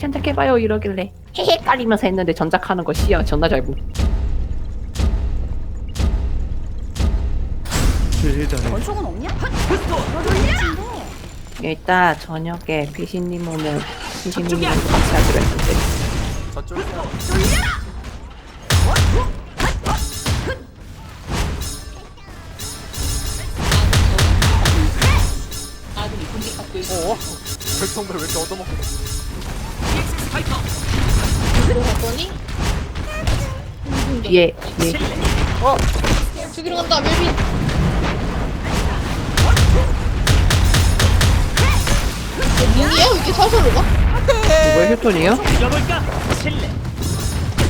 전작해봐요 이러길래 헤헤 까리면서 했는데 전작하는 거 씨야 존나 잘 보. 권총은 없냐? 일단 저녁에 피신님 오면 피신님이랑 같이 하기로 했는데 저쪽이야. 어? 별똥별 왜 이렇게 얻어먹고 죽 갔더니 뒤에 뒤에 죽이러 간다 멜빈. 이게 뭐야? 이게 살살 녹아? 누구의 휴톤이요?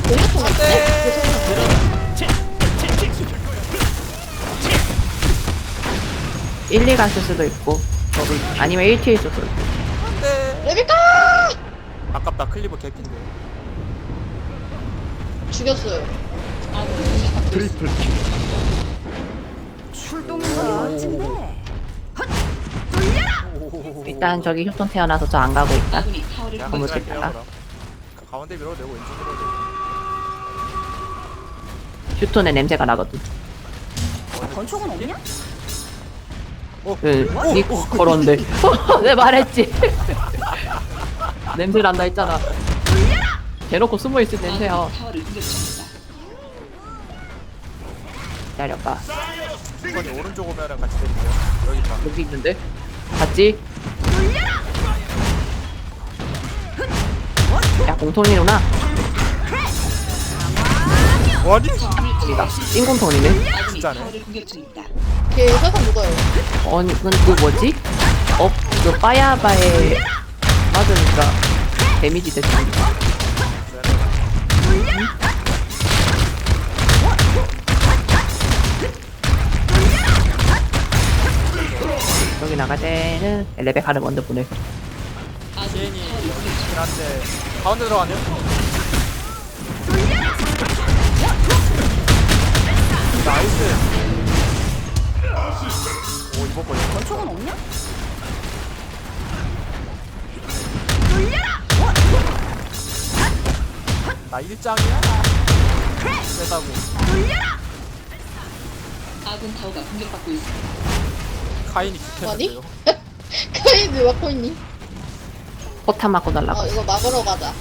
공격통 같은데? 일2 갔을 수도 있고 아니면 1T 있을 수도 있고. 레베카! 아깝다 클리브 개핀데 죽였어요. 트리플 킬. 출동인 거 멋진데. 일단 저기 휴톤 태어나서 저 안 가고 있다. 야 너무 됐다. 빼어보라 가운데 밀어도 되고 왼쪽 밀어도 되고. 휴톤에 냄새가 나거든. 권총은 없냐? 그, 니 걸었는데. 내 말했지? 냄새 난다 했잖아 대놓고 숨어있을 냄새야. 기다려봐. 이번에 오른쪽 오면은 같이 때릴게요. 여기 있다 여기 있는데? 봤지? 야 공통이구나. 아니. 우리가 찐공통이네. 진짜네. 걔 살살 녹아요? 아니 그, 그 뭐지? 어? 그 빠야바에 맞으니까 데미지 여기 나갈 때는 레베카를 먼저 보내 시엔이 있긴 한데 가운데 들어가네요 나이스. 오 이번 거 이번 권총은 없냐? 나 1장이야? 세다고 아군 타워가 공격받고 있습니다. 카인이 아니? 깊겠는데요. 카이드 막고 있니? 포탄 맞고 날라가 어. 이거 막으러 가자.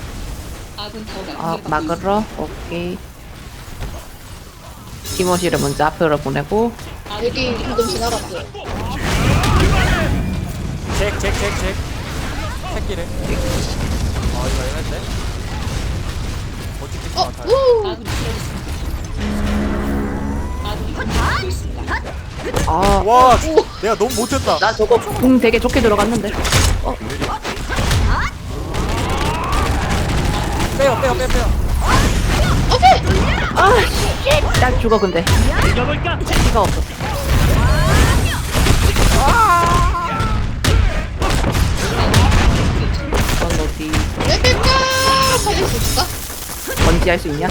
아 막으러? 오케이. 티모시를 먼저 앞으로 보내고. 여기 방금 지나갔어요. 잭잭잭잭. 새끼래 아 이거 애매한데 어떻게 어? 것 같아요 우! 아. 와 내가 너무 못했다. 나 저거 궁 되게 좋게 들어갔는데. 빼요 빼요 빼요 빼요. 아, 딱 죽어 근데. 피가 없었어. 넌 어디 레베카! 살릴 수 있을까? 번지할 수 있냐?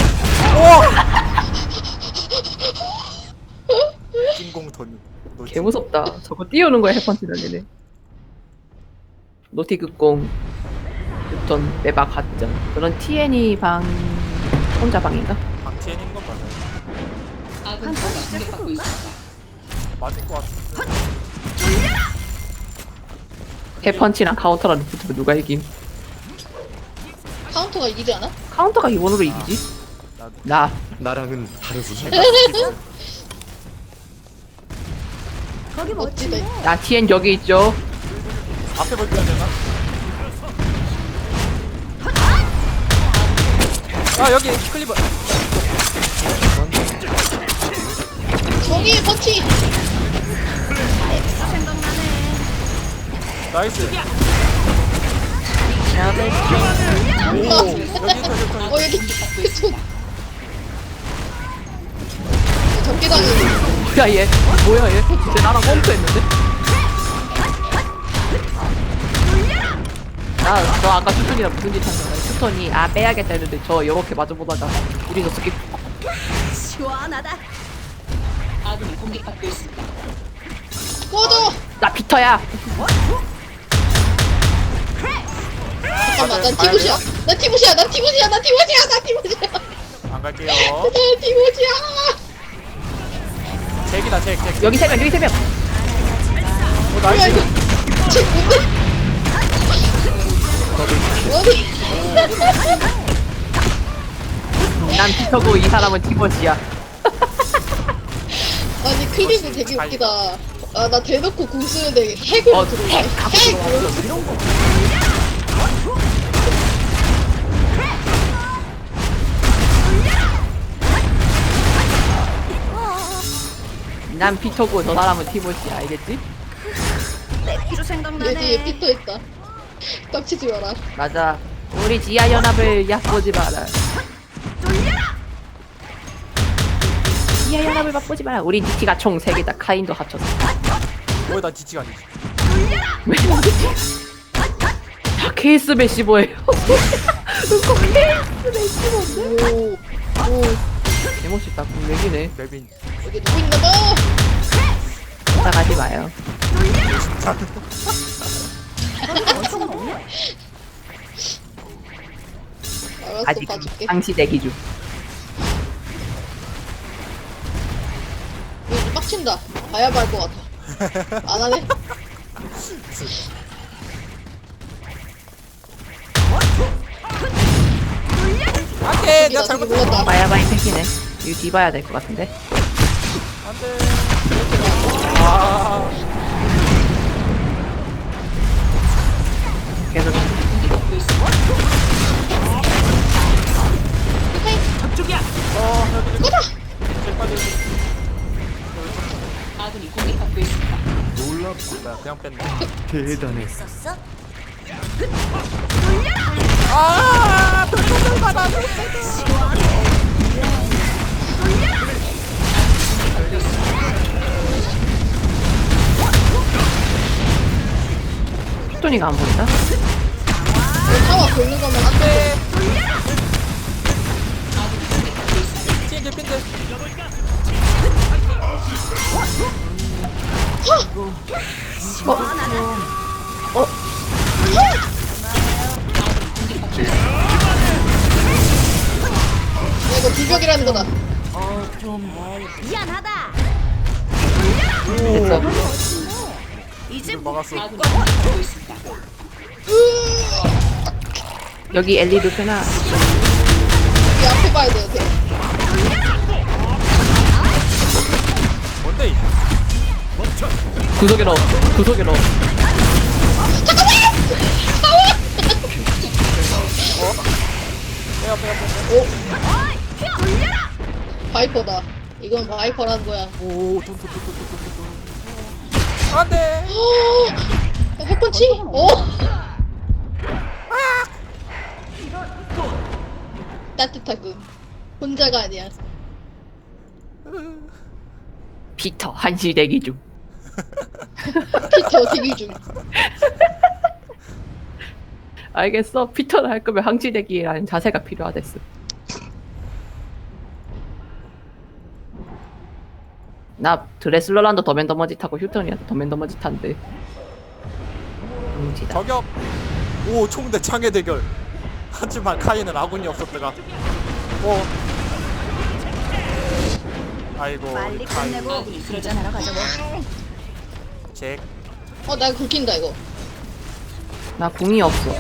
찐공돈 개 무섭다 저거 띄우는 거야 해펀치 날리네 노티극공 유턴 매박 가점 그런 TN이 방 혼자 방인가? 방티엔인 건 맞아요 아군 타워가 공격받고 있습니다. 맞을 것 같은데 해펀치랑 카운터랑 붙으면 누가 이김? 카운터가 이기지 않아? 카운터가 기본으로 이기지? 나도 나 나랑은 다르구나. 거기 멋지네. 나 TN 여기 있죠. 앞에 볼게야 되나? 아 여기 클리브 정의의 펀치! 나이스 오오 여기 있다 여기 있다 어 여기 그쪽 적기당이 뭐야 얘? 뭐야 얘? 진짜 나랑 컴퓨했는데? 나저 아까 슈턴이랑 무슨 짓 한 거야? 슈턴이 아 빼야겠다 했는데 저 이렇게 마주보다가 우리도 스킵 시원하다. 아군이 공격받고 있습니다. 꺼져! 나 비터야. 잠깐만, 난 가야 티모시야. 나 티모시야, 나 티모시야, 나 티모시야, 나 티모시야. 안 갈게요. 나 티모시야. 잭이다 잭 잭. 여기 세 명, 여기 세 명. 어 나이스. 이거. 쟤 뭔데? 어디? 난 피터고 이 사람은 티모시야. 아니, 클립은 되게 웃기다. 아, 나 대놓고 궁 쓰는데 핵으로 어, 들어오네. 핵. 이런 거. 난 피터고 저 사람은 티모시야, 알겠지? 내 피로 얘 뒤에 생각나네. 삐떠 있다. 깝치지 마라. 맞아. 우리 지하 연합을 얕보지 마라. 지하 연합을 맛보지 마라. 우리 니티가 총 3개 다. 카인도 합쳤어. 뭐야 나 지치가 아니지. 왜 니티? 다 케이스 메시버예요. 케이스 메시버인데? 오, 오, 개멋있다. 군맥이네. 멜빈. 여기 누구 있나 봐. 따라가지 마요. 알았어, 아직 봐줄게. 당시 대기 중. 여기 빡친다. 봐야 말것 같아. 안 하네? 안돼 나 잘못. 몰랐다. 마야바인 팩이네. 이거 뒤봐야 될 것 같은데. 아. 계속. 어. 아군이 공격받고 있습니다. 놀랍고 나 그냥 뺐네. 대단해. 썼어? 피 토니가 안 보인다? 타워 걸는 거면 안 돼. 찐게 핀데. 야, 이거 불벽이라는 거다. 미안하다. 됐어. 이제 막았어. 여기 엘리도 펴나. 이 앞에 봐야 돼, 돼. 뭔데 이? 구석에 넣어. 구석에 넣어. 빼야 빼야 빼야. 바이퍼다. 이건 바이퍼라는 거야. 오 돈돈돈돈돈돈. 안돼. 야, 핵펀치? 어? 따뜻하군. 혼자가 아니야. 피터 한시 대기 중. 피터 대기 중. 알겠어. 피터를 할 거면 항시 대기라는 자세가 필요하댔어. 나 드레슬러란도 더맨더머지 타고 휴턴이라도 더맨더머지 탄데. 응지다. 저격. 오 총대 창의 대결. 하지만 카이는 아군이 없었다가. 어. 아이고 빨리 카이. 끝내고 아군이 쓰러져 나러 가자고. 잭. 어, 나 긁힌다, 이거. 나 궁이 없어.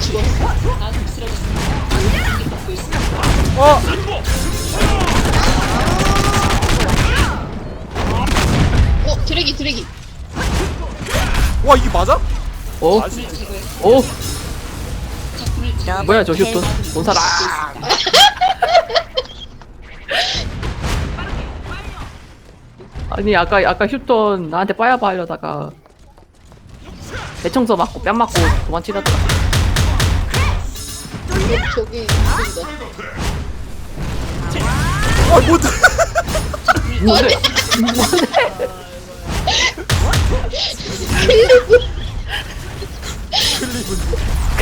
죽었어. 어. 어, 와 이게 맞아? 오, 아시. 오, 적군을 제거. 뭐야 저 휴턴. 본 사람. 아니 아까 아까 휴턴 나한테 빠야봐 하려다가 대청소 맞고 뺨 맞고 도망치려다가 어, 저기 있습니다. 아 뭔데? 뭔데? 클립은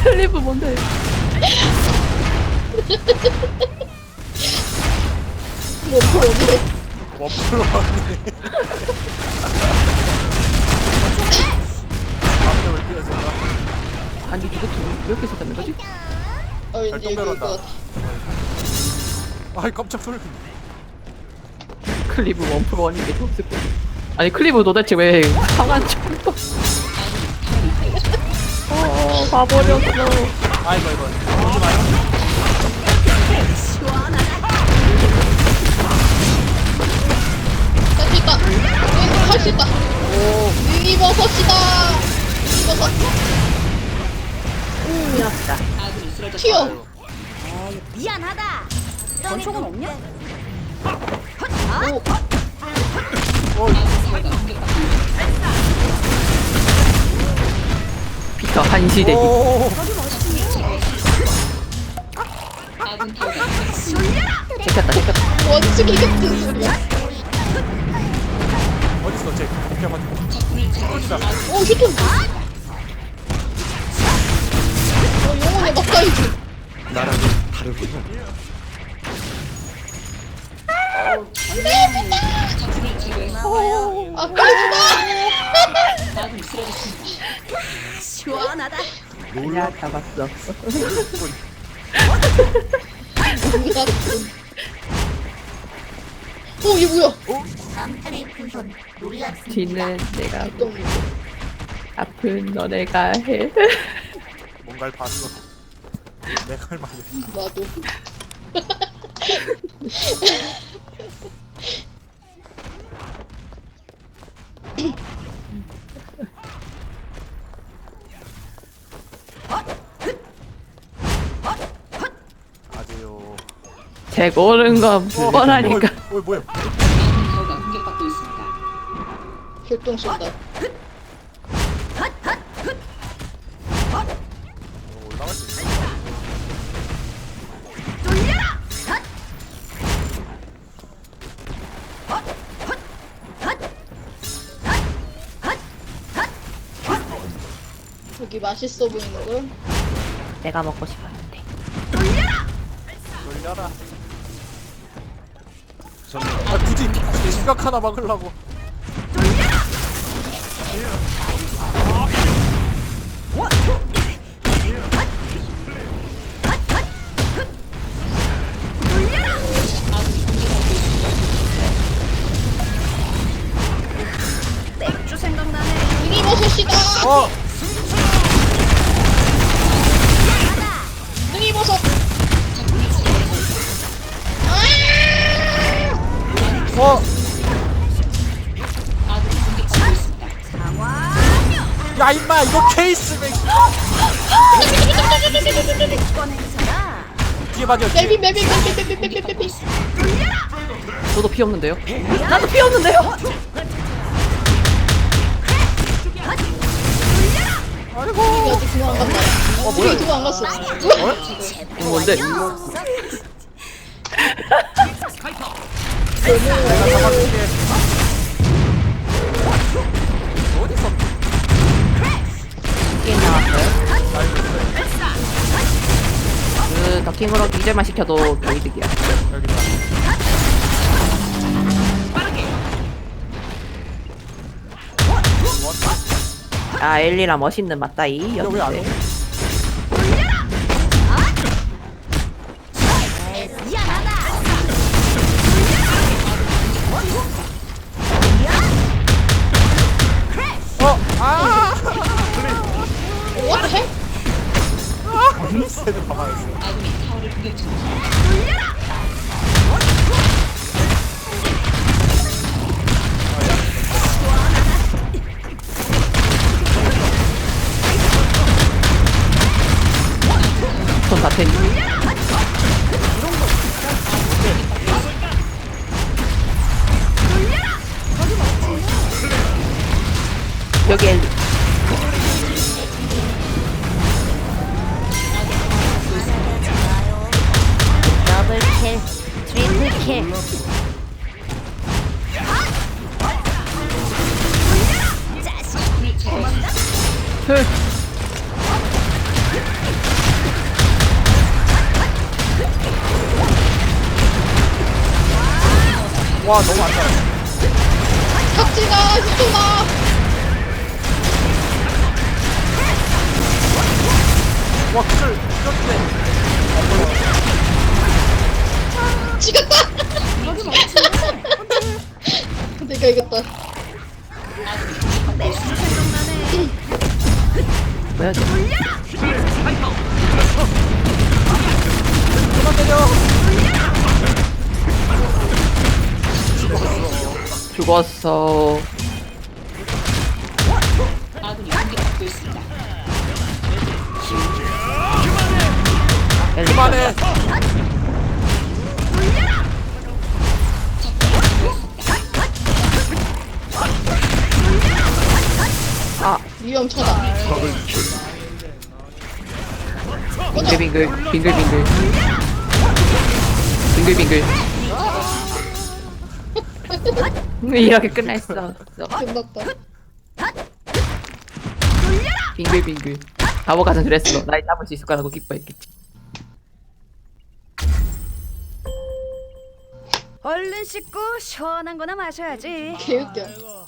클리브 뭔데? 뭐, 어디래? 워플러 아니. 앞에 올 아니 이거 왜 이렇게 생겼는 거지? 어 왠지 별똥별 같아 아이 깜짝 놀랐네 클리브 원프 원인 게 없을 거야. 아니 클리브 도대체 왜 상한 척? 어 봐버렸어. 아이고 이거 오지 마요 할수 있다 할 수 있다 유니버섯이다 유니버섯 쓰러졌습니다. 튀어 미안하다. 권총은 없냐? 오아 한시 대기. 타워가 공격받고 있습니다. 잡혔다 잡혔다. 원숭이 같은 소리야 어딨어 쟤 적군을 제거했습니다. 오 휴톤 어 영혼의 막가이지 나랑은 다르구나. 적군을 제거했습니다. 아 까이지다 쓰러졌습니다. 시원하다. 야 잡았어. 오, 얘 뭐야? 뒤는 내가 또 아픈 너네가 해. 뭔가를 봤어 내가 할 말이 나도. 아재요 제 고른 건 뻔하니까. 어, 어, 뭐야 타워가 공격받고 있습니다. 혈동 쏜다. 어, 올라갈 수 있어 여기 맛있어 보이는 걸? 내가 먹고 싶었는데. 돌려라 이 시각 하나 막으려고! 어! 야 임마 이거 케이스맥. 뒤에 맞아 멜빈, 뒤에 멜빈, 멜빈, 멜빈, 멜빈, 멜빈. 저도 피 없는데요? 나도 피 없는데요? 아직 안 갔다. 어, 뭐야? 중앙 안 갔어. 어, 뭔데? 내가 잡아줄게 그 더킹으로 이제만 시켜도 개이득이야. 여기다 아 엘리라 멋있는 맞다이. 야 왜안 였는데. 오고 손다 테니. 여기 엘리. 더블 킬, 트리플 킬. 적 와 너무 안 돼. 탁지가, 휴톤아! 와 그걸 이겼네 지겼다. 내가 이겼다. 뭐야 저 그만 때려 죽었어. 그만해. 아. 위험 차다. 빙글빙글 빙글빙글. 빙글빙글 이렇게 끝났어 끝났다. 빙글빙글 바보 가서 그랬어 나이 잡을 수 있을 거라고 기뻐했겠지 얼른 씻고 시원한 거나 마셔야지. 개웃겨.